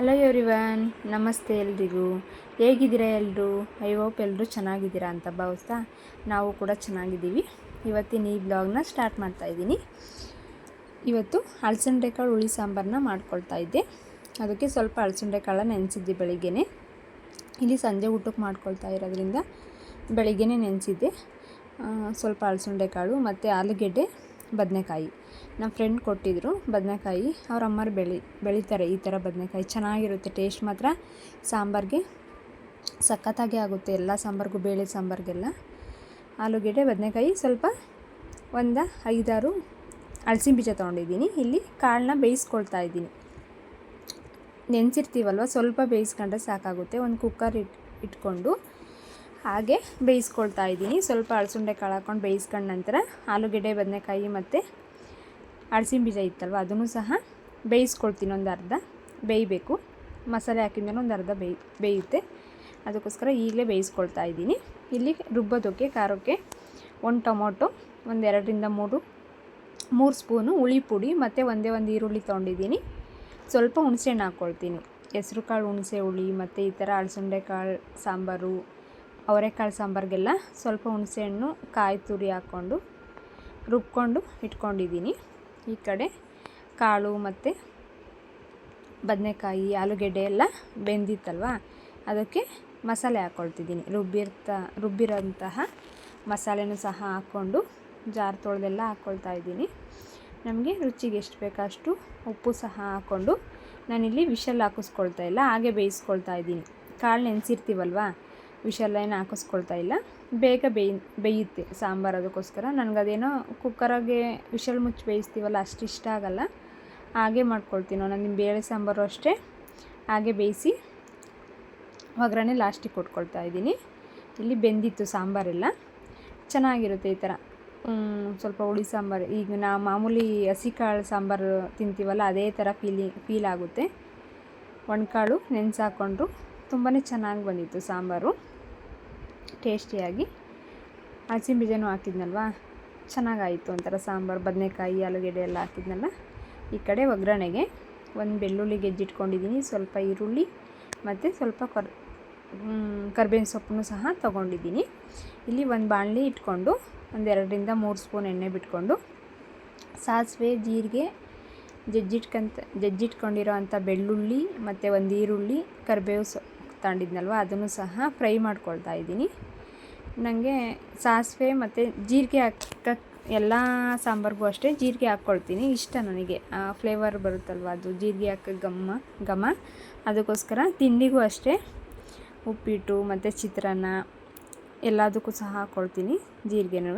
Hello everyone ನಮಸ್ತೆ ಎಲ್ರಿಗೂ. ಹೇಗಿದ್ದೀರಾ ಎಲ್ಲರೂ ಐ ಹೋಪ್ ಎಲ್ಲರೂ ಚೆನ್ನಾಗಿದ್ದೀರಾ ಅಂತ ಭಾವಿಸ್ತಾ ನಾವು ಕೂಡ ಚೆನ್ನಾಗಿದ್ದೀವಿ. ಇವತ್ತಿನ ಈ ಬ್ಲಾಗ್ನ ಸ್ಟಾರ್ಟ್ ಮಾಡ್ತಾ ಇದ್ದೀನಿ. ಇವತ್ತು ಹಲಸಂಡೆ ಕಾಳು ಹುಳಿ ಸಾಂಬಾರನ್ನ ಮಾಡ್ಕೊಳ್ತಾ ಇದ್ದೆ. ಅದಕ್ಕೆ ಸ್ವಲ್ಪ ಹಲಸಂಡೆ ಕಾಳನ್ನ ನೆನೆಸಿದ್ದೆ ಬೆಳಿಗ್ಗೆನೆ. ಇಲ್ಲಿ ಸಂಜೆ ಊಟಕ್ಕೆ ಮಾಡ್ಕೊಳ್ತಾ ಇರೋದ್ರಿಂದ ಬೆಳಿಗ್ಗೆನೇ ನೆನೆಸಿದ್ದೆ. ಸ್ವಲ್ಪ ಹಲಸಂಡೆ ಕಾಳು ಮತ್ತು ಆಲೂಗೆಡ್ಡೆ ಬದನೆಕಾಯಿ. ನಮ್ಮ ಫ್ರೆಂಡ್ ಕೊಟ್ಟಿದ್ದರು ಬದನೆಕಾಯಿ. ಅವ್ರ ಅಮ್ಮರು ಬೆಳಿ, ಬೆಳೀತಾರೆ ಈ ಥರ ಬದನೆಕಾಯಿ. ಚೆನ್ನಾಗಿರುತ್ತೆ ಟೇಸ್ಟ್ ಮಾತ್ರ. ಸಾಂಬಾರಿಗೆ ಸಖತ್ತಾಗಿ ಆಗುತ್ತೆ ಎಲ್ಲ ಸಾಂಬಾರಿಗೂ, ಬೇಳೆ ಸಾಂಬಾರಿಗೆಲ್ಲ. ಆಲೂಗೆಡ್ಡೆ, ಬದನೆಕಾಯಿ ಸ್ವಲ್ಪ ಒಂದು ಐದಾರು ಹಳಸಿನ ಬೀಜ ತೊಗೊಂಡಿದ್ದೀನಿ. ಇಲ್ಲಿ ಕಾಳನ್ನ ಬೇಯಿಸ್ಕೊಳ್ತಾ ಇದ್ದೀನಿ. ನೆನೆಸಿರ್ತೀವಲ್ವ? ಸ್ವಲ್ಪ ಬೇಯಿಸ್ಕೊಂಡ್ರೆ ಸಾಕಾಗುತ್ತೆ. ಒಂದು ಕುಕ್ಕರ್ ಇಟ್, ಇಟ್ಕೊಂಡು ಹಾಗೆ ಬೇಯಿಸ್ಕೊಳ್ತಾ ಇದ್ದೀನಿ. ಸ್ವಲ್ಪ ಅಳಸುಂಡೆ ಕಾಳು ಹಾಕ್ಕೊಂಡು ಬೇಯಿಸ್ಕೊಂಡ ನಂತರ ಆಲೂಗೆಡ್ಡೆ, ಬದನೆಕಾಯಿ ಮತ್ತು ಅಳಸಿನ ಬೀಜ ಇತ್ತಲ್ವ, ಅದನ್ನು ಸಹ ಬೇಯಿಸ್ಕೊಳ್ತೀನಿ. ಒಂದು ಅರ್ಧ ಬೇಯಬೇಕು. ಮಸಾಲೆ ಹಾಕಿದ್ಮೇಲೆ ಒಂದು ಅರ್ಧ ಬೇಯ್, ಬೇಯುತ್ತೆ. ಅದಕ್ಕೋಸ್ಕರ ಈಗಲೇ ಬೇಯಿಸ್ಕೊಳ್ತಾ ಇದ್ದೀನಿ. ಇಲ್ಲಿ ರುಬ್ಬೋದಕ್ಕೆ, ಖಾರಕ್ಕೆ ಒಂದು ಟೊಮೊಟೊ, ಒಂದು ಎರಡರಿಂದ ಮೂರು ಮೂರು ಸ್ಪೂನು ಹುಳಿ ಪುಡಿ ಮತ್ತು ಒಂದೇ ಒಂದು ಈರುಳ್ಳಿ ತೊಗೊಂಡಿದ್ದೀನಿ. ಸ್ವಲ್ಪ ಹುಣಸೆಹಣ್ಣು ಹಾಕ್ಕೊಳ್ತೀನಿ. ಹೆಸ್ರು ಕಾಳು ಹುಣಸೆ ಹುಳಿ ಮತ್ತು ಈ ಥರ ಅಳಸಂಡೆ ಕಾಳು, ಸಾಂಬಾರು ಅವರೆಕಾಳು ಸಾಂಬಾರಿಗೆಲ್ಲ ಸ್ವಲ್ಪ ಹುಣಸೆಹಣ್ಣು, ಕಾಯಿ ತುರಿ ಹಾಕ್ಕೊಂಡು ರುಬ್ಕೊಂಡು ಇಟ್ಕೊಂಡಿದ್ದೀನಿ. ಈ ಕಡೆ ಕಾಳು ಮತ್ತು ಬದನೆಕಾಯಿ, ಆಲೂಗೆಡ್ಡೆ ಎಲ್ಲ ಬೆಂದಿತ್ತಲ್ವ? ಅದಕ್ಕೆ ಮಸಾಲೆ ಹಾಕ್ಕೊಳ್ತಿದ್ದೀನಿ ರುಬ್ಬಿರ್ತ, ರುಬ್ಬಿರೋಂತಹ ಮಸಾಲೆನೂ ಸಹ ಹಾಕ್ಕೊಂಡು ಜಾರ್ ತೊಳೆದೆಲ್ಲ ಹಾಕ್ಕೊಳ್ತಾ ಇದ್ದೀನಿ. ನಮಗೆ ರುಚಿಗೆ ಎಷ್ಟು ಬೇಕೋ ಅಷ್ಟು ಉಪ್ಪು ಸಹ ಹಾಕ್ಕೊಂಡು ನಾನಿಲ್ಲಿ ವಿಷಲ್ ಹಾಕಿಸ್ಕೊಳ್ತಾ ಇಲ್ಲ, ಹಾಗೆ ಬೇಯಿಸ್ಕೊಳ್ತಾ ಇದ್ದೀನಿ. ಕಾಳು ನೆನೆಸಿರ್ತೀವಲ್ವ? ವಿಷಲ್ ಏನು ಹಾಕಿಸ್ಕೊಳ್ತಾ ಇಲ್ಲ. ಬೇಗ ಬೇಯ್, ಬೇಯುತ್ತೆ ಸಾಂಬಾರು ಅದಕ್ಕೋಸ್ಕರ. ಅದೇನೋ ಕುಕ್ಕರಾಗೆ ವಿಷಲ್ ಮುಚ್ಚಿ ಬೇಯಿಸ್ತೀವಲ್ಲ ಅಷ್ಟು ಇಷ್ಟ ಆಗಲ್ಲ. ಹಾಗೆ ಮಾಡ್ಕೊಳ್ತೀನೋ ನಾನು. ಬೇಳೆ ಸಾಂಬಾರು ಅಷ್ಟೇ. ಹಾಗೆ ಬೇಯಿಸಿ ಒಗ್ಗರಣೆ ಲಾಸ್ಟಿಗೆ ಕೊಟ್ಕೊಳ್ತಾ ಇದ್ದೀನಿ. ಇಲ್ಲಿ ಬೆಂದಿತ್ತು ಸಾಂಬಾರೆಲ್ಲ. ಚೆನ್ನಾಗಿರುತ್ತೆ ಈ ಥರ. ಸ್ವಲ್ಪ ಹುಳಿ ಸಾಂಬಾರು. ಈಗ ನಾ ಮಾಮೂಲಿ ಹಸಿ ಕಾಳು ಸಾಂಬಾರು ತಿಂತೀವಲ್ಲ ಅದೇ ಥರ ಫೀಲಿ, ಫೀಲ್ ಆಗುತ್ತೆ. ಒಣಕಾಳು ನೆನೆಸಾಕೊಂಡು ತುಂಬಾ ಚೆನ್ನಾಗಿ ಬಂದಿತ್ತು ಸಾಂಬಾರು. ಟೇಸ್ಟಿಯಾಗಿ ಹಸಿ ಬೀಜನೂ ಹಾಕಿದ್ನಲ್ವ? ಚೆನ್ನಾಗಾಯಿತು ಒಂಥರ ಸಾಂಬಾರು, ಬದನೆಕಾಯಿ, ಆಲೂಗೆಡ್ಡೆ ಎಲ್ಲ ಹಾಕಿದ್ನಲ್ಲ? ಈ ಕಡೆ ಒಗ್ಗರಣೆಗೆ ಒಂದು ಬೆಳ್ಳುಳ್ಳಿ ಗೆಜ್ಜಿಟ್ಕೊಂಡಿದ್ದೀನಿ ಸ್ವಲ್ಪ ಈರುಳ್ಳಿ ಮತ್ತು ಸ್ವಲ್ಪ ಕರ್ ಕರ್ಬೇವಿನ ಸೊಪ್ಪನ್ನು ಸಹ ತೊಗೊಂಡಿದ್ದೀನಿ. ಇಲ್ಲಿ ಒಂದು ಬಾಣಲಿ ಇಟ್ಕೊಂಡು ಒಂದೆರಡರಿಂದ ಮೂರು ಸ್ಪೂನ್ ಎಣ್ಣೆ ಬಿಟ್ಕೊಂಡು ಸಾಸಿವೆ, ಜೀರಿಗೆ, ಜಜ್ಜಿಟ್ಕಂತ ಜಜ್ಜಿಟ್ಕೊಂಡಿರೋ ಅಂಥ ಬೆಳ್ಳುಳ್ಳಿ ಮತ್ತು ಒಂದು ಈರುಳ್ಳಿ, ಕರಿಬೇವು ಸೊ ತಗೊಂಡಿದ್ನಲ್ವ, ಅದನ್ನು ಸಹ ಫ್ರೈ ಮಾಡ್ಕೊಳ್ತಾ ಇದ್ದೀನಿ. ನನಗೆ ಸಾಸಿವೆ ಮತ್ತು ಜೀರಿಗೆ ಹಾಕಕ್ಕೆ ಎಲ್ಲ ಸಾಂಬಾರಿಗೂ ಅಷ್ಟೇ ಜೀರಿಗೆ ಹಾಕ್ಕೊಳ್ತೀನಿ, ಇಷ್ಟ ನನಗೆ. ಫ್ಲೇವರ್ ಬರುತ್ತಲ್ವ ಅದು, ಜೀರಿಗೆ ಹಾಕೋ ಗಮ್ಮ ಘಮ. ಅದಕ್ಕೋಸ್ಕರ ತಿಂಡಿಗೂ ಅಷ್ಟೇ ಉಪ್ಪಿಟ್ಟು ಮತ್ತು ಚಿತ್ರಾನ್ನ ಎಲ್ಲದಕ್ಕೂ ಸಹ ಹಾಕ್ಕೊಳ್ತೀನಿ ಜೀರಿಗೆನೂ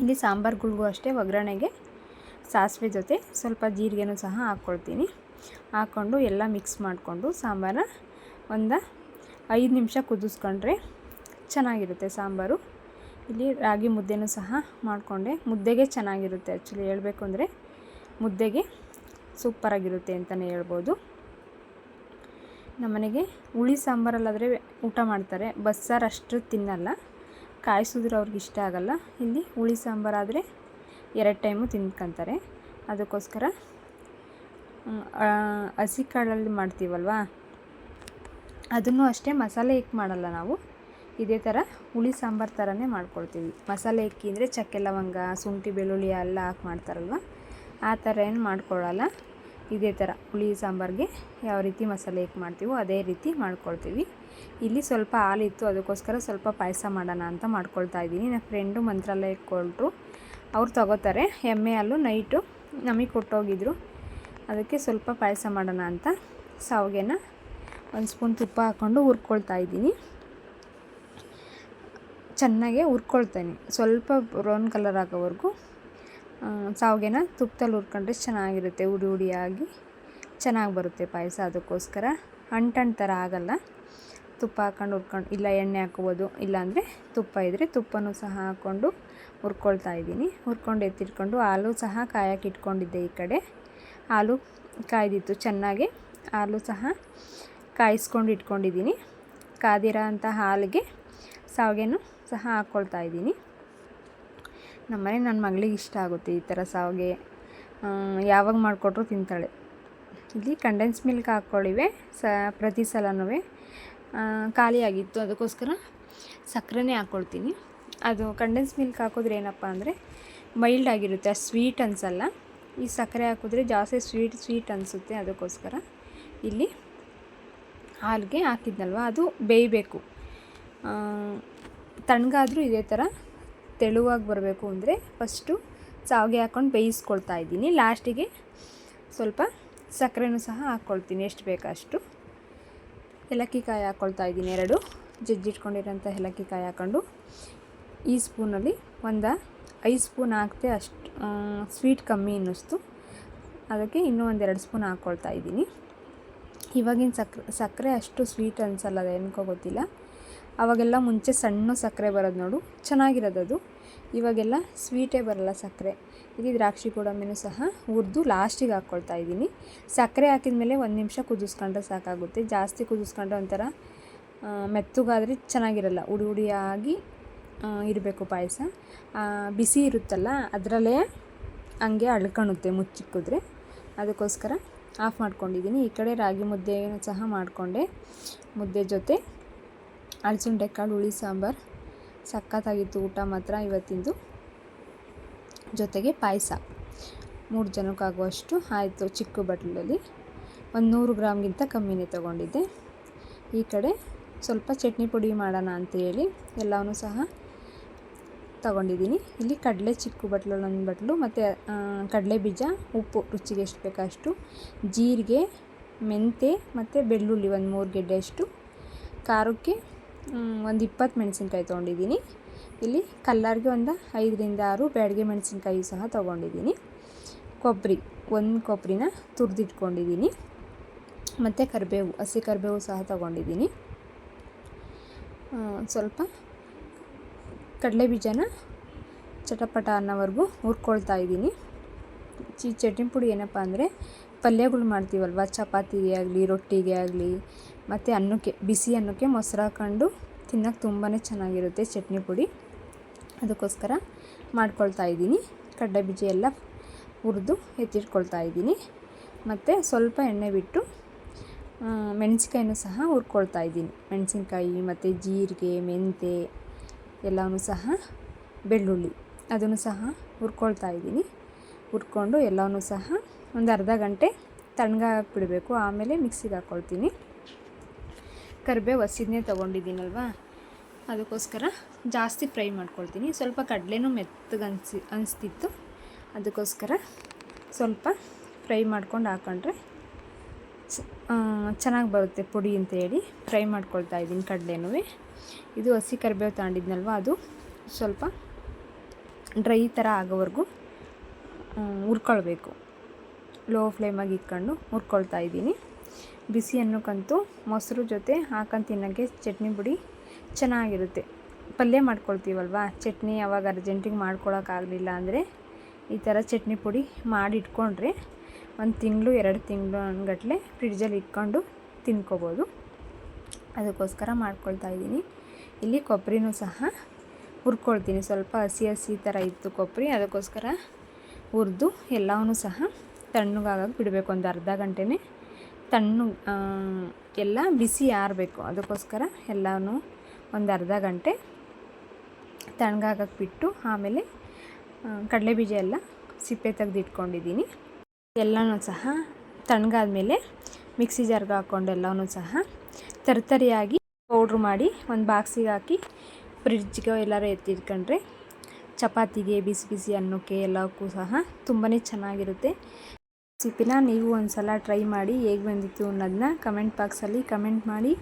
ಇಲ್ಲಿ ಸಾಂಬಾರುಗಳಿಗೂ ಅಷ್ಟೇ ಒಗ್ಗರಣೆಗೆ ಸಾಸಿವೆ ಜೊತೆ ಸ್ವಲ್ಪ ಜೀರಿಗೆನೂ ಸಹ ಹಾಕ್ಕೊಳ್ತೀನಿ. ಹಾಕ್ಕೊಂಡು ಎಲ್ಲ ಮಿಕ್ಸ್ ಮಾಡಿಕೊಂಡು ಸಾಂಬಾರ ಒಂದು ಐದು ನಿಮಿಷ ಕುದಿಸ್ಕೊಂಡ್ರೆ ಚೆನ್ನಾಗಿರುತ್ತೆ ಸಾಂಬಾರು. ಇಲ್ಲಿ ರಾಗಿ ಮುದ್ದೆನೂ ಸಹ ಮಾಡಿಕೊಂಡೆ. ಮುದ್ದೆಗೆ ಚೆನ್ನಾಗಿರುತ್ತೆ ಆ್ಯಕ್ಚುಲಿ ಹೇಳಬೇಕು ಅಂದರೆ. ಮುದ್ದೆಗೆ ಸೂಪರಾಗಿರುತ್ತೆ ಅಂತಲೇ ಹೇಳ್ಬೋದು. ನಮ್ಮನೆಗೆ ಹುಳಿ ಸಾಂಬಾರಲ್ಲಾದರೆ ಊಟ ಮಾಡ್ತಾರೆ. ಬಸ್ಸಾರು ಅಷ್ಟು ತಿನ್ನಲ್ಲ. ಕಾಯಿಸಿದ್ರೆ ಅವ್ರಿಗೆ ಇಷ್ಟ ಆಗಲ್ಲ. ಇಲ್ಲಿ ಹುಳಿ ಸಾಂಬಾರಾದರೆ ಎರಡು ಟೈಮು ತಿನ್ಕೊಂತಾರೆ ಅದಕ್ಕೋಸ್ಕರ ಹಸಿ ಕಾಳಲ್ಲಿ ಮಾಡ್ತೀವಲ್ವ? ಅದನ್ನು ಅಷ್ಟೇ ಮಸಾಲೆ ಇಕ್ಕಿ ಮಾಡಲ್ಲ ನಾವು. ಇದೇ ಥರ ಹುಳಿ ಸಾಂಬಾರು ಥರನೇ ಮಾಡ್ಕೊಳ್ತೀವಿ. ಮಸಾಲೆ ಇಕ್ಕಿ ಅಂದರೆ ಚಕ್ಕೆ ಲವಂಗ, ಶುಂಠಿ, ಬೆಳ್ಳುಳ್ಳಿ ಎಲ್ಲ ಹಾಕಿ ಮಾಡ್ತಾರಲ್ವ? ಆ ಥರ ಏನು ಮಾಡ್ಕೊಳ್ಳಲ್ಲ. ಇದೇ ಥರ ಹುಳಿ ಸಾಂಬಾರಿಗೆ ಯಾವ ರೀತಿ ಮಸಾಲೆ ಇಕ್ಕಿ ಮಾಡ್ತೀವೋ ಅದೇ ರೀತಿ ಮಾಡ್ಕೊಳ್ತೀವಿ. ಇಲ್ಲಿ ಸ್ವಲ್ಪ ಹಾಲಿತ್ತು, ಅದಕ್ಕೋಸ್ಕರ ಸ್ವಲ್ಪ ಪಾಯಸ ಮಾಡೋಣ ಅಂತ ಮಾಡ್ಕೊಳ್ತಾ ಇದ್ದೀನಿ. ನನ್ನ ಫ್ರೆಂಡು ಮಂತ್ರಾಲಯಕ್ಕೆ ಕೊಟ್ಟರು ಅವ್ರು ತಗೋತಾರೆ. ಎಮ್ಮೆ, ಹಾಲು, ನೈಟು ನಮಗೆ ಕೊಟ್ಟೋಗಿದ್ರು. ಅದಕ್ಕೆ ಸ್ವಲ್ಪ ಪಾಯಸ ಮಾಡೋಣ ಅಂತ. ಸಾವಿಗೆನ ಒಂದು ಸ್ಪೂನ್ ತುಪ್ಪ ಹಾಕ್ಕೊಂಡು ಹುರ್ಕೊಳ್ತಾ ಇದ್ದೀನಿ. ಚೆನ್ನಾಗೆ ಹುರ್ಕೊಳ್ತೇನೆ. ಸ್ವಲ್ಪ ಬ್ರೌನ್ ಕಲರ್ ಆಗೋವರೆಗೂ ಸಾವಿಗೆನ ತುಪ್ಪದಲ್ಲಿ ಹುರ್ಕೊಂಡ್ರೆ ಚೆನ್ನಾಗಿರುತ್ತೆ ಉಡಿ ಉಡಿಯಾಗಿ ಚೆನ್ನಾಗಿ ಬರುತ್ತೆ ಪಾಯಸ ಅದಕ್ಕೋಸ್ಕರ. ಅಂಟಂಟು ಥರ ಆಗಲ್ಲ. ತುಪ್ಪ ಹಾಕ್ಕೊಂಡು ಹುರ್ಕೊಂಡು, ಇಲ್ಲ ಎಣ್ಣೆ ಹಾಕ್ಬೋದು ಇಲ್ಲಾಂದರೆ ತುಪ್ಪ ಇದ್ದರೆ ತುಪ್ಪನೂ ಸಹ ಹಾಕ್ಕೊಂಡು ಹುರ್ಕೊಳ್ತಾ ಇದ್ದೀನಿ. ಹುರ್ಕೊಂಡು ಎತ್ತಿಟ್ಕೊಂಡು ಹಾಲು ಸಹ ಕಾಯಕ್ಕೆ ಇಟ್ಕೊಂಡಿದ್ದೆ ಈ ಕಡೆ. ಹಾಲು ಕಾಯ್ದಿತ್ತು ಚೆನ್ನಾಗಿ. ಹಾಲು ಸಹ ಕಾಯಿಸ್ಕೊಂಡು ಇಟ್ಕೊಂಡಿದ್ದೀನಿ. ಕಾದಿರೋ ಅಂಥ ಹಾಲಿಗೆ ಸಾವಿಗೆನೂ ಸಹ ಹಾಕ್ಕೊಳ್ತಾ ಇದ್ದೀನಿ. ನಮ್ಮನೆ ನನ್ನ ಮಗಳಿಗೆ ಇಷ್ಟ ಆಗುತ್ತೆ ಈ ಥರ ಶಾವಿಗೆ ಯಾವಾಗ ಮಾಡಿಕೊಟ್ರು ತಿಂತಾಳೆ. ಇಲ್ಲಿ ಕಂಡೆನ್ಸ್ ಮಿಲ್ಕ್ ಹಾಕ್ಕೊಳ್ಳಿವೆ ಸ, ಪ್ರತಿ ಸಲನೂ ಖಾಲಿಯಾಗಿತ್ತು ಅದಕ್ಕೋಸ್ಕರ ಸಕ್ಕರೆನೇ ಹಾಕ್ಕೊಳ್ತೀನಿ. ಅದು ಕಂಡೆನ್ಸ್ ಮಿಲ್ಕ್ ಹಾಕಿದ್ರೆ ಏನಪ್ಪ ಅಂದರೆ ಮೈಲ್ಡ್ ಆಗಿರುತ್ತೆ, ಆ ಸ್ವೀಟ್ ಅನಿಸಲ್ಲ. ಈ ಸಕ್ಕರೆ ಹಾಕಿದ್ರೆ ಜಾಸ್ತಿ ಸ್ವೀಟ್ ಸ್ವೀಟ್ ಅನಿಸುತ್ತೆ, ಅದಕ್ಕೋಸ್ಕರ. ಇಲ್ಲಿ ಹಾಲಿಗೆ ಹಾಕಿದ್ನಲ್ವ? ಅದು ಬೇಯಬೇಕು. ತಣ್ಣಗಾದರೂ ಇದೇ ಥರ ತೆಳುವಾಗಿ ಬರಬೇಕು ಅಂದರೆ ಫಸ್ಟು ಸಾವಿಗೆ ಹಾಕ್ಕೊಂಡು ಬೇಯಿಸ್ಕೊಳ್ತಾ ಇದ್ದೀನಿ. ಲಾಸ್ಟಿಗೆ ಸ್ವಲ್ಪ ಸಕ್ಕರೆನೂ ಸಹ ಹಾಕ್ಕೊಳ್ತೀನಿ. ಎಷ್ಟು ಬೇಕಷ್ಟು ಏಲಕ್ಕಿ ಕಾಯಿ ಹಾಕ್ಕೊಳ್ತಾ ಇದ್ದೀನಿ ಎರಡು. ಜಜ್ಜಿಟ್ಕೊಂಡಿರೋಂಥ ಏಲಕ್ಕಿ ಕಾಯಿ ಹಾಕ್ಕೊಂಡು ಈ ಸ್ಪೂನಲ್ಲಿ ಒಂದು ಐದು ಸ್ಪೂನ್ ಹಾಕ್ತೆ ಅಷ್ಟು ಸ್ವೀಟ್ ಕಮ್ಮಿ ಅನ್ನಿಸ್ತು. ಅದಕ್ಕೆ ಇನ್ನೂ ಒಂದೆರಡು ಸ್ಪೂನ್ ಹಾಕ್ಕೊಳ್ತಾ ಇದ್ದೀನಿ. ಇವಾಗಿನ ಸಕ್ಕರೆ ಸಕ್ಕರೆ ಅಷ್ಟು ಸ್ವೀಟ್ ಅನಿಸಲ್ಲ, ಅದು ಏನಕ್ಕೋ ಗೊತ್ತಿಲ್ಲ. ಅವಾಗೆಲ್ಲ ಮುಂಚೆ ಸಣ್ಣ ಸಕ್ಕರೆ ಬರೋದು ನೋಡು, ಚೆನ್ನಾಗಿರೋದು ಅದು. ಇವಾಗೆಲ್ಲ ಸ್ವೀಟೇ ಬರಲ್ಲ ಸಕ್ಕರೆ ಇಲ್ಲಿ ದ್ರಾಕ್ಷಿ ಗೋಡಂಬಿನೂ ಸಹ ಹುರಿದು ಲಾಸ್ಟಿಗೆ ಹಾಕ್ಕೊಳ್ತಾ ಇದ್ದೀನಿ. ಸಕ್ಕರೆ ಹಾಕಿದ ಮೇಲೆ ಒಂದು ನಿಮಿಷ ಕುದಿಸ್ಕೊಂಡ್ರೆ ಸಾಕಾಗುತ್ತೆ. ಜಾಸ್ತಿ ಕುದಿಸ್ಕೊಂಡ್ರೆ ಒಂಥರ ಮೆತ್ತಗಾದರೆ ಚೆನ್ನಾಗಿರಲ್ಲ. ಉಡಿ ಉಡಿಯಾಗಿ ಇರಬೇಕು ಪಾಯಸ. ಬಿಸಿ ಇರುತ್ತಲ್ಲ, ಅದರಲ್ಲೇ ಹಂಗೆ ಅಳ್ಕೊಳುತ್ತೆ ಮುಚ್ಚಿಕ್ಕಿದ್ರೆ. ಅದಕ್ಕೋಸ್ಕರ ಆಫ್ ಮಾಡ್ಕೊಂಡಿದ್ದೀನಿ. ಈ ಕಡೆ ರಾಗಿ ಮುದ್ದೆಯನ್ನು ಸಹ ಮಾಡಿಕೊಂಡೆ. ಮುದ್ದೆ ಜೊತೆ ಕಾಳು ಹುಳಿ ಸಾಂಬಾರು, ಸಖತ್ತಾಗಿತ್ತು ಊಟ ಮಾತ್ರ ಇವತ್ತಿಂದು. ಜೊತೆಗೆ ಪಾಯಸ. ಮೂರು ಜನಕ್ಕಾಗುವಷ್ಟು ಆಯಿತು ಚಿಕ್ಕ ಬಟ್ಲಲ್ಲಿ. ಒಂದು ನೂರು ಗ್ರಾಮ್ಗಿಂತ ಕಮ್ಮಿನೇ ತೊಗೊಂಡಿದ್ದೆ. ಈ ಕಡೆ ಸ್ವಲ್ಪ ಚಟ್ನಿ ಪುಡಿ ಮಾಡೋಣ ಅಂತೇಳಿ ಎಲ್ಲವೂ ಸಹ ತಗೊಂಡಿದ್ದೀನಿ. ಇಲ್ಲಿ ಕಡಲೆ ಚಿಕ್ಕು ಬಟ್ಲು ಒಂದು ಬಟ್ಲು ಮತ್ತು ಕಡಲೆ ಬೀಜ, ಉಪ್ಪು. ರುಚಿಗೆ ಎಷ್ಟು ಬೇಕಷ್ಟು ಜೀರಿಗೆ, ಮೆಂತೆ ಮತ್ತು ಬೆಳ್ಳುಳ್ಳಿ ಒಂದು ಮೂರು ಗೆಡ್ಡೆಯಷ್ಟು ಖಾರಕ್ಕೆ ಒಂದು ಇಪ್ಪತ್ತು ಮೆಣಸಿನ್ಕಾಯಿ ತೊಗೊಂಡಿದ್ದೀನಿ. ಇಲ್ಲಿ ಕಲ್ಲರ್ಗೆ ಒಂದು ಐದರಿಂದ ಆರು ಬ್ಯಾಡಿಗೆ ಮೆಣಸಿನ್ಕಾಯಿ ಸಹ ತೊಗೊಂಡಿದ್ದೀನಿ. ಕೊಬ್ಬರಿ, ಒಂದು ಕೊಬ್ಬರಿನ ತುರಿದಿಟ್ಕೊಂಡಿದ್ದೀನಿ. ಮತ್ತು ಕರಿಬೇವು, ಹಸಿ ಕರಿಬೇವು ಸಹ ತೊಗೊಂಡಿದ್ದೀನಿ. ಸ್ವಲ್ಪ ಕಡಲೆ ಬೀಜನ ಚಟಪಟ ಅನ್ನೋವರೆಗೂ ಹುರ್ಕೊಳ್ತಾ ಇದ್ದೀನಿ. ಈ ಚಟ್ನಿ ಪುಡಿ ಏನಪ್ಪ ಅಂದರೆ ಪಲ್ಯಗಳು ಮಾಡ್ತೀವಲ್ವ? ಚಪಾತಿಗೆ ಆಗಲಿ, ರೊಟ್ಟಿಗೆ ಆಗಲಿ, ಮತ್ತು ಅನ್ನಕ್ಕೆ, ಬಿಸಿ ಅನ್ನಕ್ಕೆ ಮೊಸರು ಹಾಕ್ಕೊಂಡು ತಿನ್ನೋಕ್ಕೆ ತುಂಬಾ ಚೆನ್ನಾಗಿರುತ್ತೆ ಚಟ್ನಿ ಪುಡಿ. ಅದಕ್ಕೋಸ್ಕರ ಮಾಡ್ಕೊಳ್ತಾ ಇದ್ದೀನಿ. ಕಡಲೆ ಬೀಜ ಎಲ್ಲ ಹುರಿದು ಎತ್ತಿಟ್ಕೊಳ್ತಾ ಇದ್ದೀನಿ. ಮತ್ತು ಸ್ವಲ್ಪ ಎಣ್ಣೆ ಬಿಟ್ಟು ಮೆಣಸಿನ್ಕಾಯಿನೂ ಸಹ ಹುರ್ಕೊಳ್ತಾ ಇದ್ದೀನಿ. ಮೆಣಸಿನ್ಕಾಯಿ, ಮತ್ತು ಜೀರಿಗೆ, ಮೆಂತೆ ಎಲ್ಲವೂ ಸಹ ಬೆಳ್ಳುಳ್ಳಿ. ಅದನ್ನು ಸಹ ಹುರ್ಕೊಳ್ತಾ ಇದ್ದೀನಿ. ಹುರ್ಕೊಂಡು ಎಲ್ಲವೂ ಸಹ ಒಂದು ಅರ್ಧ ಗಂಟೆ ತಣ್ಣಗಾಗಕ್ಕೆ ಬಿಡಬೇಕು ಆಮೇಲೆ ಮಿಕ್ಸಿಗೆ ಹಾಕ್ಕೊಳ್ತೀನಿ ಕರಿಬೇವು ಹಸಿದನ್ನೇ ತೊಗೊಂಡಿದ್ದೀನಲ್ವಾ? ಅದಕ್ಕೋಸ್ಕರ ಜಾಸ್ತಿ ಫ್ರೈ ಮಾಡ್ಕೊಳ್ತೀನಿ. ಸ್ವಲ್ಪ ಕಡಲೆನೂ ಮೆತ್ತಗೆ ಅನಿಸಿ, ಅನಿಸ್ತಿತ್ತು. ಅದಕ್ಕೋಸ್ಕರ ಸ್ವಲ್ಪ ಫ್ರೈ ಮಾಡ್ಕೊಂಡು ಹಾಕೊಂಡ್ರೆ ಚೆನ್ನಾಗಿ ಬರುತ್ತೆ ಪುಡಿ ಅಂತೇಳಿ ಫ್ರೈ ಮಾಡ್ಕೊಳ್ತಾ ಇದ್ದೀನಿ ಕಡಲೆನೂ. ಇದು ಹಸಿ ಕರಿಬೇವು ತಗೊಂಡಿದ್ನಲ್ವ ಅದು? ಸ್ವಲ್ಪ ಡ್ರೈ ಥರ ಆಗೋವರೆಗೂ ಹುರ್ಕೊಳ್ಬೇಕು. ಲೋ ಫ್ಲೇಮಾಗಿ ಇಟ್ಕೊಂಡು ಹುರ್ಕೊಳ್ತಾ ಇದ್ದೀನಿ. ಬಿಸಿ ಕಂತು ಮೊಸರು ಜೊತೆ ಹಾಕೊಂಡು ತಿನ್ನೋಕ್ಕೆ ಚಟ್ನಿ ಪುಡಿ ಚೆನ್ನಾಗಿರುತ್ತೆ. ಪಲ್ಯ ಮಾಡ್ಕೊಳ್ತೀವಲ್ವ? ಚಟ್ನಿ ಯಾವಾಗ ಅರ್ಜೆಂಟಿಗೆ ಮಾಡ್ಕೊಳ್ಳೋಕ್ಕಾಗಲಿಲ್ಲ ಅಂದರೆ ಈ ಥರ ಚಟ್ನಿ ಪುಡಿ ಮಾಡಿ ಇಟ್ಕೊಂಡ್ರೆ ಒಂದು ತಿಂಗಳು, ಎರಡು ತಿಂಗಳು ಗಟ್ಟಲೆ ಫ್ರಿಡ್ಜಲ್ಲಿ ಇಟ್ಕೊಂಡು ತಿನ್ಕೋಬೋದು. ಅದಕ್ಕೋಸ್ಕರ ಮಾಡ್ಕೊಳ್ತಾ ಇದ್ದೀನಿ. ಇಲ್ಲಿ ಕೊಬ್ಬರಿನೂ ಸಹ ಹುರ್ಕೊಳ್ತೀನಿ. ಸ್ವಲ್ಪ ಹಸಿ ಹಸಿ ಥರ ಇತ್ತು ಕೊಬ್ಬರಿ, ಅದಕ್ಕೋಸ್ಕರ ಹುರಿದು ಎಲ್ಲವೂ ಸಹ ತಣ್ಣಗಾಗಕ್ಕೆ ಬಿಡಬೇಕು. ಒಂದು ಅರ್ಧ ಗಂಟೆನೇ ತಣ್ಣು ಎಲ್ಲ ಬಿಸಿ ಆರಬೇಕು. ಅದಕ್ಕೋಸ್ಕರ ಎಲ್ಲನೂ ಒಂದು ಅರ್ಧ ಗಂಟೆ ತಣ್ಣಗಾಗಕ್ಕೆ ಬಿಟ್ಟು ಆಮೇಲೆ ಕಡಲೆ ಬೀಜ ಎಲ್ಲ ಸಿಪ್ಪೆ ತೆಗೆದಿಟ್ಕೊಂಡಿದ್ದೀನಿ. ಎಲ್ಲನೂ ಸಹ ತಣ್ಣಗಾದ್ಮೇಲೆ ಮಿಕ್ಸಿ ಜಾರ್ಗೆ ಹಾಕ್ಕೊಂಡು ಎಲ್ಲವೂ ಸಹ ತರ್ತರಿಯಾಗಿ ಪೌಡ್ರ್ ಮಾಡಿ ಒಂದು ಬಾಕ್ಸಿಗೆ ಹಾಕಿ ಫ್ರಿಡ್ಜ್ಗೆ ಎಲ್ಲರೂ ಎತ್ತಿಟ್ಕೊಂಡ್ರೆ ಚಪಾತಿಗೆ, ಬಿಸಿ ಬಿಸಿ ಅನ್ನಕ್ಕೆ ಎಲ್ಲಕ್ಕೂ ಸಹ ತುಂಬಾ ಚೆನ್ನಾಗಿರುತ್ತೆ. ರೆಸಿಪಿನ ನೀವು ಒಂದು ಸಲ ಟ್ರೈ ಮಾಡಿ ಹೇಗೆ ಬಂದಿತ್ತು ಅನ್ನೋದನ್ನ ಕಮೆಂಟ್ ಬಾಕ್ಸಲ್ಲಿ ಕಮೆಂಟ್ ಮಾಡಿ.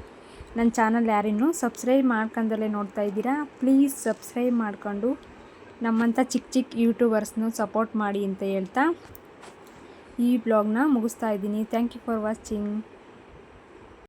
ನನ್ನ ಚಾನಲ್ ಯಾರಿನ್ನೂ ಸಬ್ಸ್ಕ್ರೈಬ್ ಮಾಡ್ಕೊಂಡಲ್ಲೇ ನೋಡ್ತಾ ಇದ್ದೀರಾ, ಪ್ಲೀಸ್ ಸಬ್ಸ್ಕ್ರೈಬ್ ಮಾಡಿಕೊಂಡು ನಮ್ಮಂಥ ಚಿಕ್ಕ ಚಿಕ್ಕ ಯೂಟ್ಯೂಬರ್ಸ್ನೂ ಸಪೋರ್ಟ್ ಮಾಡಿ ಅಂತ ಹೇಳ್ತಾ. ಈ ಬ್ಲಾಗ್ನ ಮುಗಿಸ್ತಾ ಇದ್ದೀನಿ. Thank you for watching